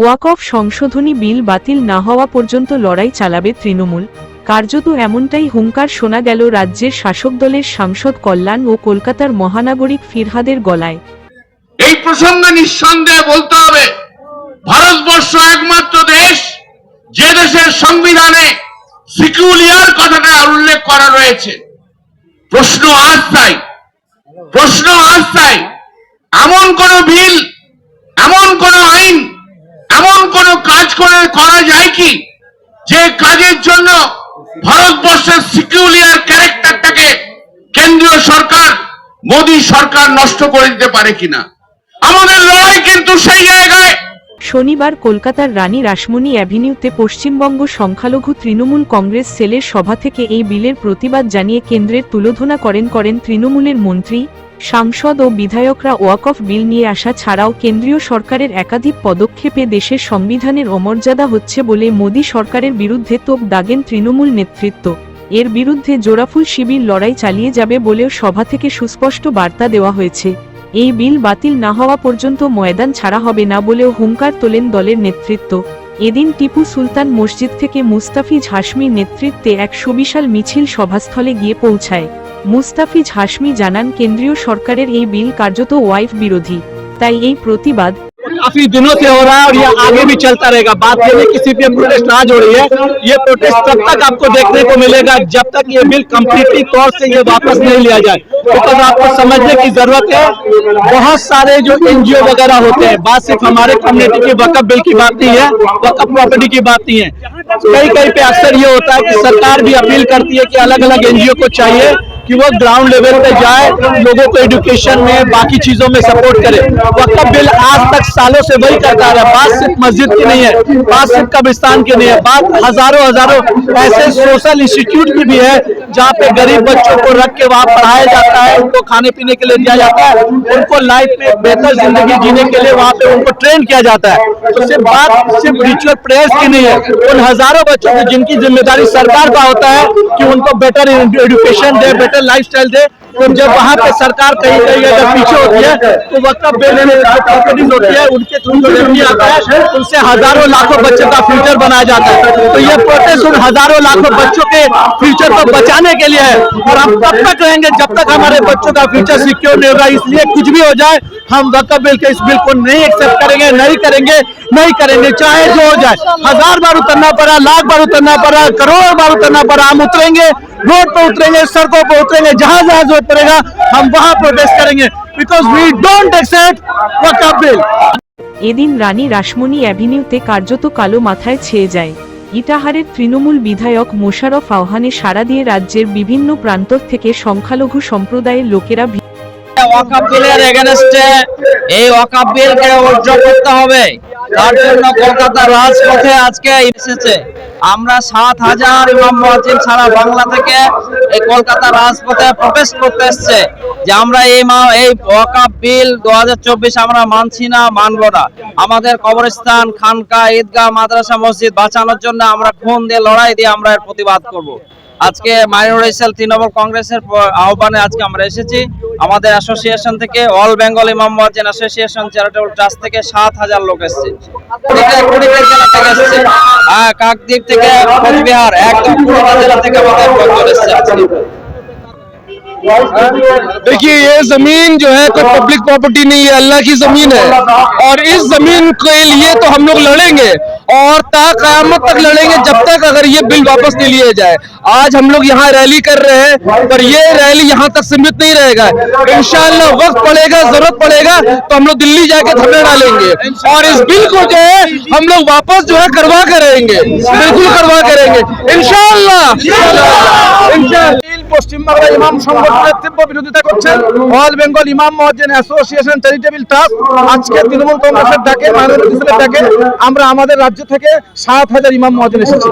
ওয়াকফ সংশোধনী বিল বাতিল না হওয়া পর্যন্ত লড়াই চালাবে তৃণমূল। কার্যত এমনটাই হুঙ্কার শোনা গেল রাজ্যের শাসক দলের সাংসদ কল্যাণ ও কলকাতার মহানাগরিক ফিরহাদের গলায়। এই প্রসঙ্গে নিঃসন্দেহে বলতে হবে, ভারতবর্ষ একমাত্র দেশ যে দেশের সংবিধানে সিকিউলিয়ার কথাটা উল্লেখ করা রয়েছে। প্রশ্ন আজ তাই, প্রশ্ন আজ তাই, এমন কোন বিল এমন কোন আইন এমন কোন কাজ করে করা যায় কি? যে কাজের জন্য ভারতবর্ষের সিকিউলিয়ার ক্যারেক্টারটাকে কেন্দ্রীয় সরকার, মোদী সরকার নষ্ট করে দিতে পারে কিনা? আমাদের লড়াই কিন্তু সেই জায়গায়। শনিবার কলকাতার রানী রাসমণি অ্যাভিনিউতে পশ্চিমবঙ্গ সংখ্যালঘু তৃণমূল কংগ্রেস সেলের সভা থেকে এই বিলের প্রতিবাদ জানিয়ে কেন্দ্রের তুলোধনা করেন করেন তৃণমূলের মন্ত্রী সাংসদ ও বিধায়করা ওয়াকফ বিল নিয়ে আসা ছাড়াও কেন্দ্রীয় সরকারের একাধিক পদক্ষেপে দেশের সংবিধানের অমর্যাদা হচ্ছে বলে মোদী সরকারের বিরুদ্ধে তোপ দাগেন তৃণমূল নেতৃত্ব। এর বিরুদ্ধে জোড়াফুল শিবির লড়াই চালিয়ে যাবে বলেও সভা থেকে সুস্পষ্ট বার্তা দেওয়া হয়েছে। এই বিল বাতিল না হওয়া পর্যন্ত ময়দান ছাড়া হবে না বলেও হুঙ্কার তোলেন দলের নেতৃত্ব। এদিন টিপু সুলতান মসজিদ থেকে মুস্তাফিজ হাসমির নেতৃত্বে এক সুবিশাল মিছিল সভাস্থলে গিয়ে পৌঁছায়। মুস্তাফিজ হাসমি জানান কেন্দ্রীয় সরকারের এই বিল কার্যত ওয়াইফ বিরোধী তাই এই প্রতিবাদ काफी दिनों से हो रहा है और ये आगे भी चलता रहेगा बात ये नहीं कि सीपीएम प्रोटेस्ट आज हो रही है ये प्रोटेस्ट तब तक आपको देखने को मिलेगा जब तक ये बिल कम्प्लीटली तौर से ये वापस नहीं लिया जाए बिकॉज आपको समझने की जरूरत है बहुत सारे जो एनजीओ वगैरह होते हैं बात सिर्फ हमारे कम्युनिटी के वकफ बिल की बात नहीं है वकफ प्रॉपर्टी की बात नहीं है कई कई पे अक्सर ये होता है कि सरकार भी अपील करती है कि अलग अलग एनजीओ को चाहिए कि वो ग्राउंड लेवल पे जाए, लोगों को एजुकेशन में, बाकी चीज़ों में सपोर्ट करे। वक्फ बिल आज तक सालों से वही करता रहा। है बात सिर्फ़ मस्जिद की नहीं है, बात सिर्फ़ कब्रिस्तान की नहीं है, बात हज़ारों हज़ारों ऐसे सोशल इंस्टीट्यूट की भी है जहाँ पे गरीब बच्चों को रख के वहाँ पढ़ाया जाता है, उनको खाने पीने के लिए दिया जाता है, उनको लाइफ में बेहतर ज़िंदगी जीने के लिए वहाँ पे उनको ट्रेन किया जाता है। तो सिर्फ़ बात सिर्फ़ रिचुअल प्रेयर्स की नहीं है, उन हज़ारों बच्चों की जिनकी ज़िम्मेदारी सरकार का होता है कि उनको बेटर एजुकेशन दे बेटर लाइफ दे तो जब वहाँ पे सरकार कहीं कहीं अगर पीछे होती है तो प्रॉपर्टीज़ होती है उनके थ्रू जो रेवेन्यू आता है उनसे हज़ारों लाखों बच्चों का फ्यूचर बनाया जाता है। तो ये प्रोटेस्ट उन हज़ारों लाखों बच्चों के फ्यूचर को बचाने के लिए है। और हम तब तक रहेंगे जब तक हमारे बच्चों का फ्यूचर सिक्योर नहीं होगा। इसलिए कुछ भी हो जाए हम वक्फ बिल के इस बिल को नहीं एक्सेप्ट करेंगे नहीं करेंगे नहीं करेंगे चाहे जो हो जाए। हज़ार बार उतरना पड़ा लाख बार उतरना पड़ा करोड़ बार उतरना पड़ा हम उतरेंगे। रोड पर उतरेंगे सड़कों पर उतरेंगे जहां जहां जरूरत पड़ेगा हम वहां प्रोटेस्ट करेंगे because we don't accept Waqf bill এদিন রানী রাসমণি অ্যাভিনিউতে কার্যত কালো মাথায় ছেয়ে যায় ইটাহারের তৃণমূল বিধায়ক মোশারফ আহ্বানে সাড়া দিয়ে রাজ্যের বিভিন্ন প্রান্ত থেকে সংখ্যালঘু সম্প্রদায়ের লোকেরা ভি- ওয়াকাপ বিলের এগেনস্টে এই ওয়াকাপ বিলকে উজ্জ্বল করতে হবে তার জন্য রাজপথে আজকে এসেছে। আমরা সাত হাজার ইমাম মুয়াজ্জিন সারা বাংলা থেকে এই রাজপথে করতে এসছে। যে আমরা এই মা, এই বিল দু আমরা মানছি না, মানবো না। আমাদের কবরস্থান, খানকা, ঈদগাহ, মাদ্রাসা, মসজিদ বাঁচানোর জন্য আমরা খুন দিয়ে, লড়াই দিয়ে আমরা এর প্রতিবাদ করব। আজকে মাইনরিটি সেল তৃণমূল কংগ্রেসের আহ্বানে আজকে আমরা এসেছি। আমাদের অ্যাসোসিয়েশন থেকে অল বেঙ্গল ইমাম মুয়াজ্জিন অ্যাসোসিয়েশন চ্যারিটেবল ট্রাস্ট থেকে সাত হাজার লোক এসেছে কুড়িটা- কুড়িটা জেলা থেকে এসেছে হ্যাঁ কাকদ্বীপ থেকে কোচবিহার একদম কুড়িটা জেলা থেকে আমাদের লোকজন এসেছে আজকে देखिए ये जमीन जो है कोई पब्लिक प्रॉपर्टी नहीं है अल्लाह की जमीन है और इस जमीन के लिए तो हम लोग लड़ेंगे और ता तक लड़ेंगे जब तक अगर ये बिल वापस नहीं लिया जाए। आज हम लोग यहाँ रैली कर रहे हैं, पर ये रैली यहाँ तक सीमित नहीं रहेगा। इंशाल्लाह वक्त पड़ेगा, ज़रूरत पड़ेगा तो हम लोग दिल्ली जाके धरने डालेंगे। और इस बिल को जो है, हम लोग वापस जो है करवा करेंगे बिल्कुल करवा करेंगे रहेंगे। इंशाल्लाह। পশ্চিমবাংলার ইমাম সংগঠনের তীব্র বিরোধিতা করছেন অল বেঙ্গল ইমাম মহাজেন অ্যাসোসিয়েশন চ্যারিটেবল ট্রাস্ট। আজকে তৃণমূল কংগ্রেসের ডাকে মাইনরিটি ডাকে আমরা আমাদের রাজ্য থেকে সাত হাজার ইমাম মহাজেন এসেছি।